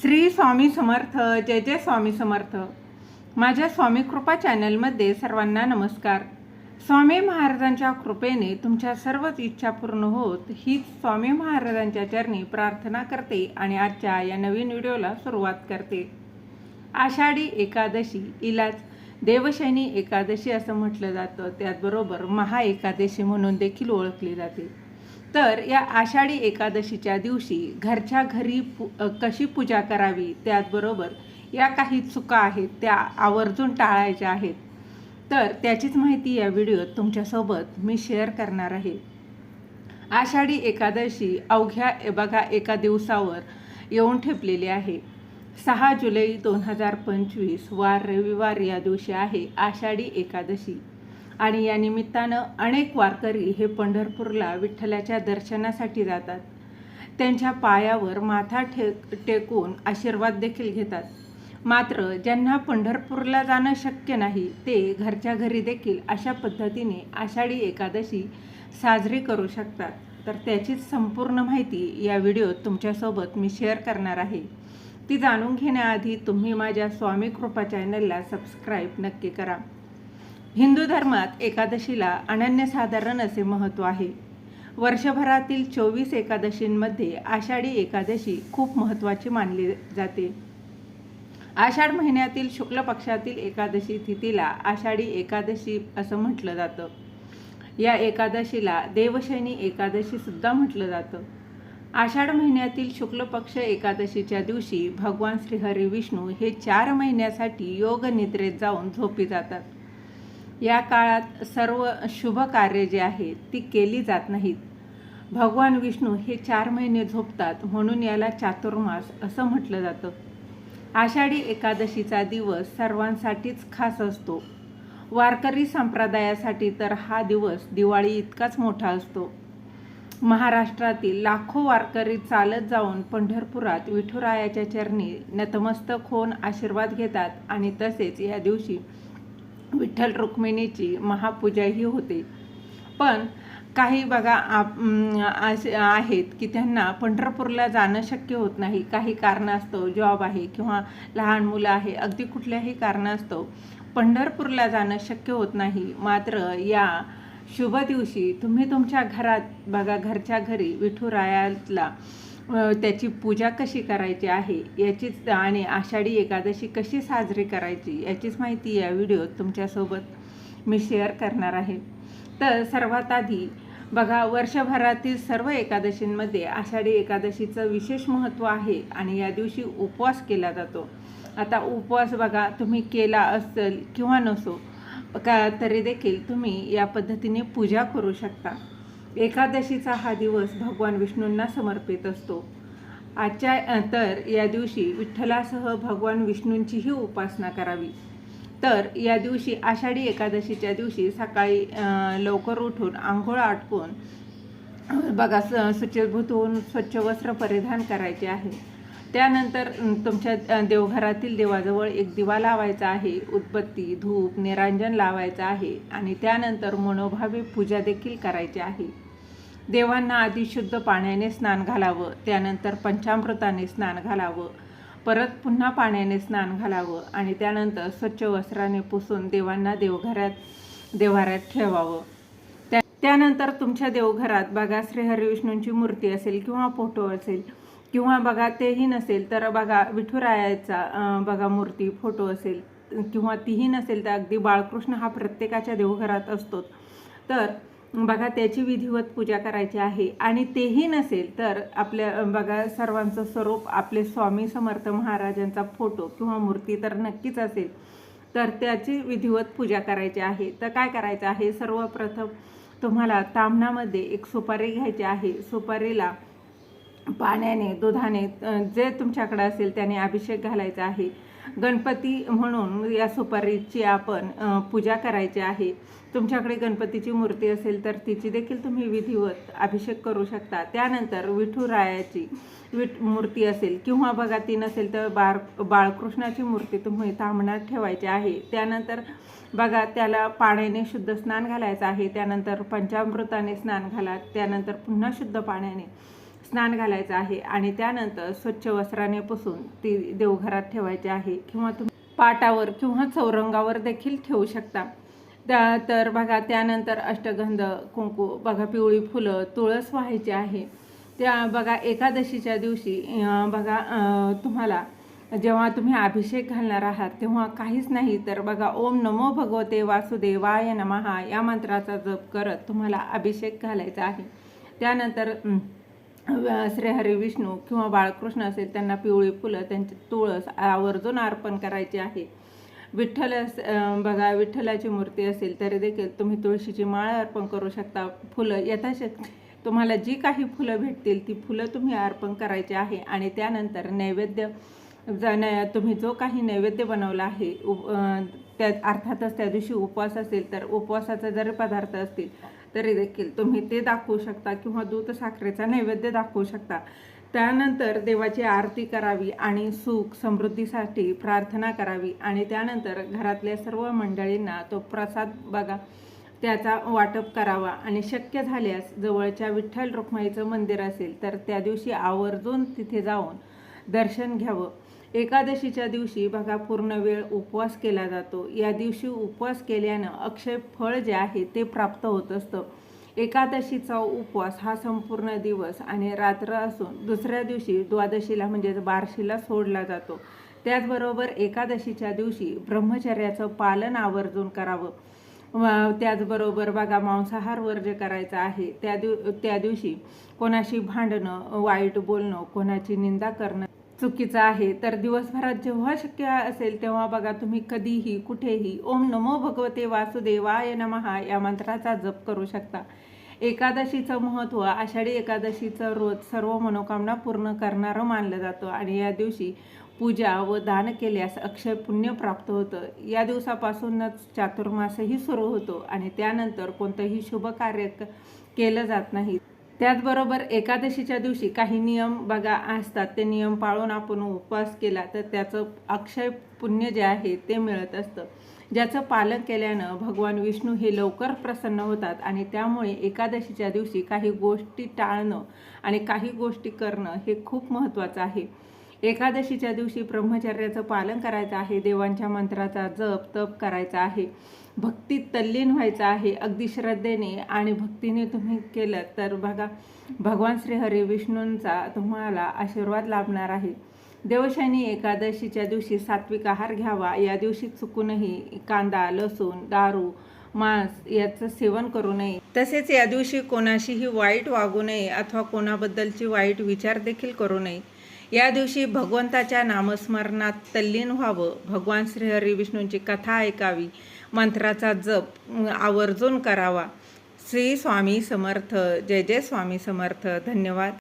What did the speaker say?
श्री स्वामी समर्थ जय जय स्वामी समर्थ. माझ्या स्वामी कृपा चॅनलमध्ये सर्वांना नमस्कार. स्वामी महाराजांच्या कृपेने तुमच्या सर्वच इच्छा पूर्ण होत हीच स्वामी महाराजांच्या चरणी प्रार्थना करते आणि आजच्या या नवीन व्हिडिओला सुरुवात करते. आषाढी एकादशी इलाज देवशैनी एकादशी असं म्हटलं जातं. त्याचबरोबर महा एकादशी म्हणून देखील ओळखली जाते. तर या आषाढी एकादशीच्या दिवशी घरच्या घरी पु कशी पूजा करावी त्याचबरोबर या काही चुका आहेत त्या आवर्जून टाळायच्या आहेत. तर त्याचीच माहिती या व्हिडिओत तुमच्यासोबत मी शेअर करणार आहे. आषाढी एकादशी अवघ्या ए- बघा एका दिवसावर येऊन ठेपलेली आहे. सहा जुलै दोन हजार पंचवीस वार रविवार या दिवशी आहे आषाढी एकादशी. आणि या निमित्तानं अनेक वारकरी हे पंढरपूरला विठ्ठलाच्या दर्शनासाठी जातात. त्यांच्या पायावर माथा ठे टेकून आशीर्वाद देखील घेतात. मात्र ज्यांना पंढरपूरला जाणं शक्य नाही ते घरच्या घरी देखील अशा पद्धतीने आषाढी एकादशी साजरी करू शकतात. तर त्याचीच संपूर्ण माहिती या व्हिडिओत तुमच्यासोबत मी शेअर करणार आहे. ती जाणून घेण्याआधी तुम्ही माझ्या स्वामी कृपा चॅनलला सबस्क्राईब नक्की करा. हिंदू धर्मात एकादशीला अनन्यसाधारण असे महत्त्व आहे. वर्षभरातील चोवीस एकादशींमध्ये आषाढी एकादशी खूप महत्त्वाची मानली जाते. आषाढ महिन्यातील शुक्ल पक्षातील एकादशी तिथीला आषाढी एकादशी असं म्हटलं जातं. या एकादशीला देवशैनी एकादशी सुद्धा म्हटलं जातं. आषाढ महिन्यातील शुक्ल पक्ष एकादशीच्या दिवशी भगवान श्रीहरी विष्णू हे चार महिन्यासाठी योग निद्रेत जाऊन झोपी जातात. या काळात सर्व शुभ कार्य जे आहेत ती केली जात नाहीत. भगवान विष्णू हे चार महिने झोपतात म्हणून याला चातुर्मास असं म्हटलं जातं. आषाढी एकादशीचा दिवस सर्वांसाठीच खास असतो. वारकरी संप्रदायासाठी तर हा दिवस दिवाळी इतकाच मोठा असतो. महाराष्ट्रातील लाखो वारकरी चालत जाऊन पंढरपुरात विठुरायाच्या चरणी नतमस्तक होऊन आशीर्वाद घेतात आणि तसेच या दिवशी विठ्ठल रुक्मिणीची महापूजाही होते. पण काही बघा आप- असे आहेत की त्यांना पंढरपूरला जाणं शक्य होत नाही. काही कारणास्तव जॉब आहे किंवा लहान मुलं आहे अगदी कुठल्याही कारणास्तव पंढरपूरला जाणं शक्य होत नाही. मात्र या शुभ दिवशी तुम्ही तुमच्या घरात बघा घरच्या घरी विठुरायाला त्याची पूजा कशी करायची आहे याचीच आणि आषाढी एकादशी कशी साजरी करायची याचीच माहिती या व्हिडिओत तुमच्यासोबत मी शेअर करणार आहे. तर सर्वात आधी बघा वर्षभरातील सर्व एकादशींमध्ये आषाढी एकादशीचं विशेष महत्त्व आहे आणि या दिवशी उपवास केला जातो. आता उपवास बघा तुम्ही केला असेल किंवा नसो का तरी देखील तुम्ही या पद्धतीने पूजा करू शकता. एकादशीचा हा दिवस भगवान विष्णूंना समर्पित असतो. आजच्या तर या दिवशी विठ्ठलासह भगवान विष्णूंचीही उपासना करावी. तर या दिवशी आषाढी एकादशीच्या दिवशी सकाळी लवकर उठून आंघोळ आटपून बघा स सुचिभूत होऊन स्वच्छ वस्त्र परिधान करायचे आहे. त्यानंतर तुमच्या देवघरातील देवाजवळ एक दिवा लावायचा आहे उदबत्ती धूप निरांजन लावायचं आहे आणि त्यानंतर मनोभावे पूजा देखील करायची आहे. देवांना आधी शुद्ध पाण्याने स्नान घालावं त्यानंतर पंचामृताने स्नान घालावं परत पुन्हा पाण्याने स्नान घालावं आणि त्यानंतर स्वच्छ वस्त्राने पुसून देवांना देवघरात देवाऱ्यात ठेवावं. त्या त्यानंतर तुमच्या देवघरात बघा श्री हरिविष्णूंची मूर्ती असेल किंवा फोटो असेल किंवा बघा तेही नसेल तर बघा विठुरायाचा बघा मूर्ती फोटो असेल किंवा तीही नसेल तर अगदी बाळकृष्ण हा प्रत्येकाच्या देवघरात असतो तर बघा त्याची विधिवत पूजा करायची आहे आणि तेही नसेल तर आपल्या बघा सर्वांचं स्वरूप आपले स्वामी समर्थ महाराजांचा फोटो किंवा मूर्ती तर नक्कीच असेल. तर त्याची विधिवत पूजा करायची आहे. तर काय करायचं आहे? सर्वप्रथम तुम्हाला तामणामध्ये एक सुपारी घ्यायची आहे. सुपारीला पाण्याने दुधाने जे तुमच्याकडे असेल त्याने अभिषेक घालायचा आहे. गणपती म्हणून या सुपारीची आपण पूजा करायची आहे. तुमच्याकडे गणपतीची मूर्ती असेल तर तिची देखील तुम्ही विधिवत अभिषेक करू शकता. त्यानंतर विठुरायाची विठ मूर्ती असेल किंवा बघा ती नसेल तर बाळ बाळकृष्णाची मूर्ती तुम्ही थांबण्यात ठेवायची आहे. त्यानंतर बघा त्याला पाण्याने शुद्ध स्नान घालायचं आहे. त्यानंतर पंचामृताने स्नान घाला. त्यानंतर पुन्हा शुद्ध पाण्याने. स्नान घालायचं आहे आणि त्यानंतर स्वच्छ वस्त्राने पुसून ती देवघरात ठेवायची आहे किंवा तुम्ही पाटावर किंवा चौरंगावर देखील ठेवू शकता. त्या तर बघा त्यानंतर अष्टगंध कुंकू बघा पिवळी फुलं तुळस व्हायची आहे. त्या बघा एकादशीच्या दिवशी बघा तुम्हाला जेव्हा तुम्ही अभिषेक घालणार आहात तेव्हा काहीच नाही तर बघा ओम नमो भगवते वासुदेवाय नमहा या मंत्राचा जप करत तुम्हाला अभिषेक घालायचा आहे. त्यानंतर श्रीहरी विष्णू किंवा बाळकृष्ण असेल त्यांना पिवळी फुलं त्यांची तुळस आवर्जून अर्पण करायची आहे. विठ्ठल अस- बघा विठ्ठलाची मूर्ती असेल तरी देखील तुम्ही तुळशीची माळ अर्पण करू शकता. फुलं यथाशक्ती तुम्हाला जी काही फुलं भेटतील ती फुलं तुम्ही अर्पण करायची आहे. आणि त्यानंतर नैवेद्य न तुम्ही जो काही नैवेद्य बनवला आहे उप त्या अर्थातच त्या दिवशी उपवास असेल तर उपवासाचा जरी पदार्थ असतील तरी देखील तुम्ही ते दाखवू शकता किंवा दूध साखरेचा नैवेद्य दाखवू शकता. त्यानंतर देवाची आरती करावी आणि सुख समृद्धीसाठी प्रार्थना करावी आणि त्यानंतर घरातल्या सर्व मंडळींना तो प्रसाद बघा त्याचा वाटप करावा आणि शक्य झाल्यास जवळच्या विठ्ठल रुक्माईचं मंदिर असेल तर त्या दिवशी आवर्जून तिथे जाऊन दर्शन घ्यावं. एकादशीच्या दिवशी बघा पूर्ण वेळ उपवास केला जातो. या दिवशी उपवास केल्यानं अक्षय फळ जे आहे ते प्राप्त होत असतं. एकादशीचा उपवास हा संपूर्ण दिवस आणि रात्र असून दुसऱ्या दिवशी द्वादशीला म्हणजेच बारशीला सोडला जातो. त्याचबरोबर एकादशीच्या दिवशी ब्रह्मचर्याचं पालन आवर्जून करावं. त्याचबरोबर बघा मांसाहार वर्ज करायचा आहे. त्या दिव त्या दिवशी कोणाशी भांडणं वाईट बोलणं कोणाची निंदा करणं चुकीचं आहे. तर दिवसभरात जेव्हा शक्य असेल तेव्हा बघा तुम्ही कधीही कुठेही ओम नमो भगवते वासुदेवाय नमहा या मंत्राचा जप करू शकता. एकादशीचं महत्त्व आषाढी एकादशीचं रोज सर्व मनोकामना पूर्ण करणारं मानलं जातं. आणि या दिवशी पूजा व दान केल्यास अक्षय पुण्य प्राप्त होतं. या दिवसापासूनच चातुर्मासही सुरू होतो आणि त्यानंतर कोणतंही शुभ कार्य केलं जात नाही. त्याचबरोबर एकादशीच्या दिवशी काही नियम बघा असतात. ते नियम पाळून आपण उपवास केला तर त्याचं अक्षय पुण्य जे आहे ते मिळत असतं. ज्याचं पालन केल्यानं भगवान विष्णू हे लवकर प्रसन्न होतात आणि त्यामुळे एकादशीच्या दिवशी काही गोष्टी टाळणं आणि काही गोष्टी करणं हे खूप महत्त्वाचं आहे. एकादशीच्या दिवशी ब्रह्मचर्याचं पालन करायचं आहे देवांच्या मंत्राचा जप तप करायचा आहे भक्तीत तल्लीन व्हायचं आहे अगदी श्रद्धेने आणि भक्तीने तुम्ही केलं तर बघा भगवान श्री हरी विष्णूंचा तुम्हाला आशीर्वाद लाभणार आहे. देवशानी एकादशीच्या दिवशी सात्विक आहार घ्यावा या दिवशी चुकूनही कांदा लसूण दारू मांस याचं सेवन करू नये. तसेच या दिवशी कोणाशीही वाईट वागू नये अथवा कोणाबद्दलची वाईट विचार देखील करू नये. या दिवशी भगवंताच्या नामस्मरणात तल्लीन व्हावं. भगवान श्रीहरी विष्णूंची कथा ऐकावी. मंत्राचा जप आवर्जून करावा. श्री स्वामी समर्थ जय जय स्वामी समर्थ. धन्यवाद.